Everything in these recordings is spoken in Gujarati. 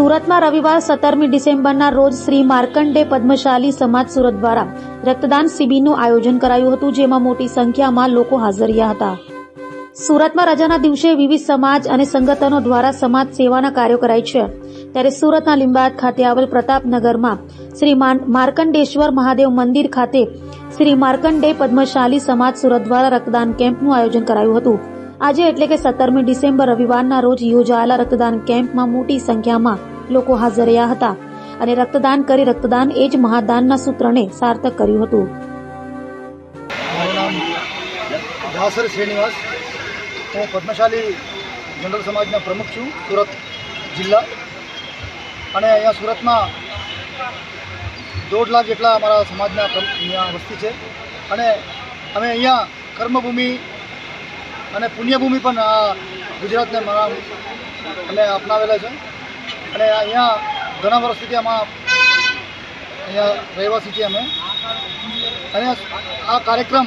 સુરતમાં રવિવાર સત્તરમી ડિસેમ્બરના રોજ શ્રી માર્કંડે પદ્મશાલી સમાજ સુરત દ્વારા રક્તદાન શિબિરનું આયોજન કરાયું હતું, જેમાં મોટી સંખ્યામાં લોકો હાજર રહ્યા હતા. સુરતમાં રજાના દિવસે વિવિધ સમાજ અને સંગઠનો દ્વારા સમાજ સેવાના કાર્યો કરાય છે. ત્યારે સુરતના લીંબાયત ખાતે આવેલ પ્રતાપનગરમાં શ્રી માર્કંડેશ્વર મહાદેવ મંદિર ખાતે શ્રી માર્કંડે પદ્મશાલી સમાજ સુરત દ્વારા રક્તદાન કેમ્પનું આયોજન કરાયું હતું. આજે એટલે કે સત્તરમી ડિસેમ્બર રવિવારના રોજ યોજાયેલા રક્તદાન કેમ્પમાં મોટી સંખ્યામાં લોકો હાજર રહ્યા હતા અને રક્તદાન કરી રક્તદાન એ જ મહાદાનના સૂત્રને સાર્થક કર્યું હતું. દાસર શ્રીનિવાસ. હું પદ્મશાલી જનરલ સમાજના પ્રમુખ છું, સુરત જિલ્લા. અને અહીંયા સુરતમાં દોઢ લાખ જેટલા અમારા સમાજના વસ્તી છે. અને અમે અહીંયા કર્મભૂમિ અને પુણ્યભૂમિ પણ ગુજરાતને અમે અપનાવેલા છે. અને અહીંયા ઘણા વર્ષથી આમાં અહીંયા રહેવાસી છીએ અમે. અને આ કાર્યક્રમ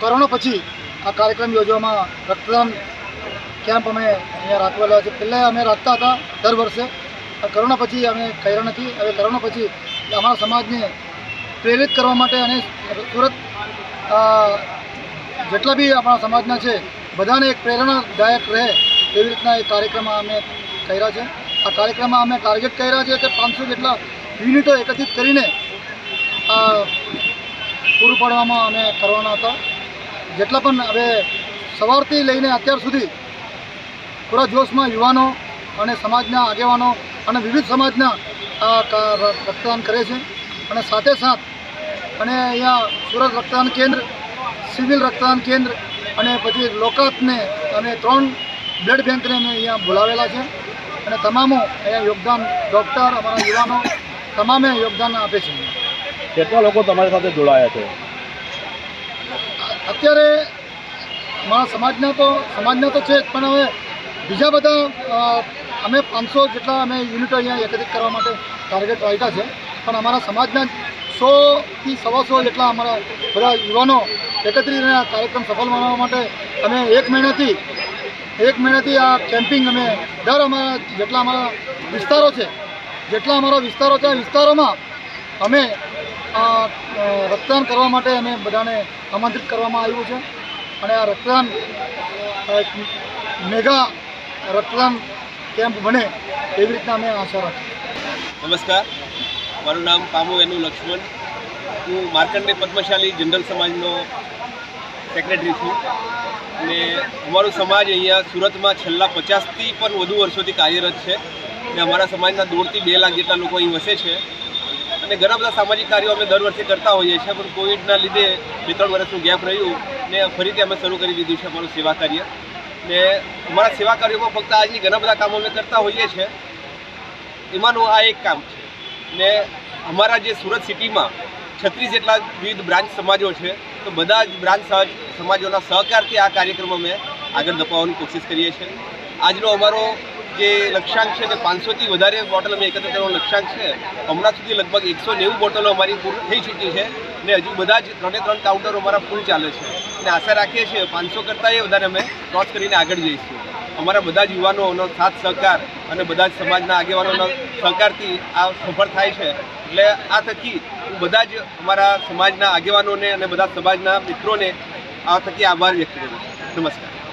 કરોડો પછી આ કાર્યક્રમ યોજવામાં રક્તદાન કેમ્પ અમે અહીંયા રાખવેલા છે. પહેલાં અમે રાખતા હતા દર વર્ષે. કરોના પછી અમે કર્યા નથી. હવે કરોના પછી અમારા સમાજને પ્રેરિત કરવા માટે અને સુરત જેટલા બી આપણા સમાજના છે, બધાને એક પ્રેરણાદાયક રહે એવી રીતના એ કાર્યક્રમમાં અમે કર્યા છે. આ કાર્યક્રમમાં અમે ટાર્ગેટ કર્યા છે કે પાંચસો જેટલા યુનિટો એકત્રિત કરીને આ પૂરું પાડવામાં અમે કરવાના હતા. જેટલા પણ હવે સવારથી લઈને અત્યાર સુધી પૂરા જોશમાં યુવાનો અને સમાજના આગેવાનો અને વિવિધ સમાજના રક્તદાન કરે છે. અને સાથે સાથ અને અહીંયા સુરત રક્તદાન કેન્દ્ર સિવિલ રક્તદાન કેન્દ્ર અને પછી લોકાતને અને ત્રણ બ્લડ બેંકને અમે અહીંયા બોલાવેલા છે. અને તમામો અહીંયા યોગદાન ડૉક્ટર અમારા યુવાનો તમામે યોગદાન આપે છે. કેટલા લોકો તમારી સાથે જોડાયા છે? અત્યારે મારા સમાજના તો સમાજના તો છે જ પણ હવે બીજા બધા અમે પાંચસો જેટલા અમે યુનિટો અહીંયા એકત્રિત કરવા માટે ટાર્ગેટ રાખ્યા છે. પણ અમારા સમાજના સોથી સવા સો જેટલા અમારા બધા યુવાનો એકત્રિત આ કાર્યક્રમ સફળ બનાવવા માટે અમે એક મહિનાથી એક મહિનાથી આ કેમ્પિંગ અમે દર અમારા જેટલા અમારા વિસ્તારો છે, જેટલા અમારા વિસ્તારો છે વિસ્તારોમાં અમે આ રક્તદાન કરવા માટે અમે બધાને આમંત્રિત કરવામાં આવ્યું છે. અને આ રક્તદાન મેગા રક્તદાન કેમ્પ બને એવી રીતના અમે આશા રાખીએ નમસ્કાર. મારું નામ પામુ એનું લક્ષ્મણ. હું માર્કંડે પદ્મશાલી જનરલ સમાજનો સેક્રેટરી છું અને અમારો સમાજ અહીંયા સુરતમાં છેલ્લા પચાસથી પણ વધુ વર્ષોથી કાર્યરત છે. અને અમારા સમાજના દોઢથી બે લાખ જેટલા લોકો અહીં વસે છે. અને ઘણા બધા સામાજિક કાર્યો અમે દર વર્ષે કરતા હોઈએ છીએ, પણ કોવિડના લીધે બે ત્રણ વર્ષનું ગેપ રહ્યું ને ફરીથી અમે શરૂ કરી દીધું છે અમારું સેવા કાર્ય. ને અમારા સેવા કાર્યોમાં ફક્ત આજની ઘણા બધા કામો અમે કરતા હોઈએ છીએ એમાંનું આ એક કામ છે. ને અમારા જે સુરત સિટીમાં છત્રીસ જેટલા વિવિધ બ્રાન્ચ સમાજો છે તો બધા જ બ્રાન્ચ સમાજોના સહકારથી આ કાર્યક્રમ અમે આગળ ધપાવવાની કોશિશ કરીએ છીએ. આજનો અમારો જે લક્ષ્યાંક છે તે પાંચસોથી વધારે બોટલ અમે એકત્ર કરવાનો લક્ષ્યાંક છે. હમણાં સુધી લગભગ એકસો નેવું બોટલો અમારી પૂર્ણ થઈ ચૂકી છે ને હજુ બધા જ ત્રણે ત્રણ કાઉન્ટરો અમારા ફૂલ ચાલે છે. અને આશા રાખીએ છીએ પાંચસો કરતાંય વધારે અમે ક્રોસ કરીને આગળ જઈશું. અમારા બધા જ યુવાનોનો સાથ, સહકાર અને બધા જ સમાજના આગેવાનોના સહકારથી આ સફળ થાય છે. એટલે આ થકી હું બધા જ અમારા સમાજના આગેવાનોને અને બધા સમાજના મિત્રોને આ થકી આભાર વ્યક્ત કરું નમસ્કાર.